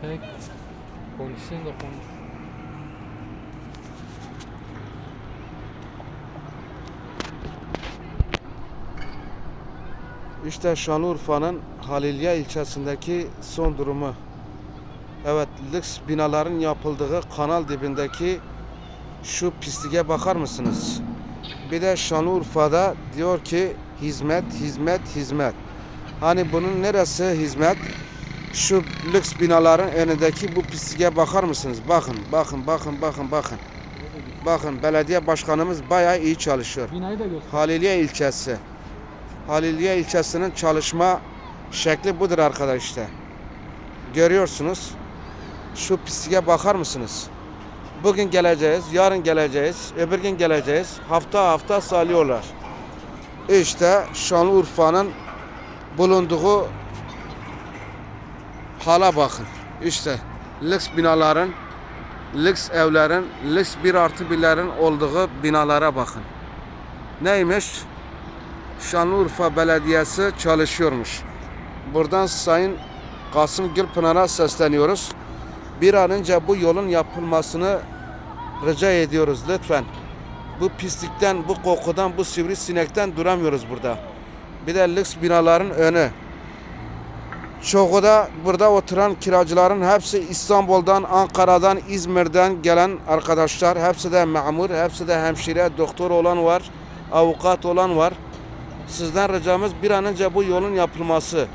Çek. Konuşsun da konuş. İşte Şanlıurfa'nın Halilye ilçesindeki son durumu. Evet, lüks binaların yapıldığı kanal dibindeki şu pisliğe bakar mısınız? Bir de Şanlıurfa'da diyor ki hizmet, hizmet, hizmet. Hani bunun neresi hizmet? Şu lüks binaların önündeki bu pisliğe bakar mısınız? Bakın, bakın, bakın, bakın, bakın. Bakın belediye başkanımız bayağı iyi çalışıyor. Binayı da göster. Haliliye ilçesi. Haliliye ilçesinin çalışma şekli budur arkadaşlar. Görüyorsunuz. Şu pisliğe bakar mısınız? Bugün geleceğiz, yarın geleceğiz, öbür gün geleceğiz. Hafta hafta salıyorlar. İşte Şanlıurfa'nın bulunduğu hala bakın. İşte lüks binaların, lüks evlerin, lüks bir artı birlerin olduğu binalara bakın. Neymiş? Şanlıurfa Belediyesi çalışıyormuş. Buradan Sayın Kasım Gülpınar'a sesleniyoruz. Bir an önce bu yolun yapılmasını rica ediyoruz lütfen. Bu pislikten, bu kokudan, bu sivrisinekten duramıyoruz burada. Bir de lüks binaların önü. Çoğu da burada oturan kiracıların hepsi İstanbul'dan, Ankara'dan, İzmir'den gelen arkadaşlar. Hepsi de memur, hepsi de hemşire, doktor olan var, avukat olan var. Sizden ricamız bir an önce bu yolun yapılması.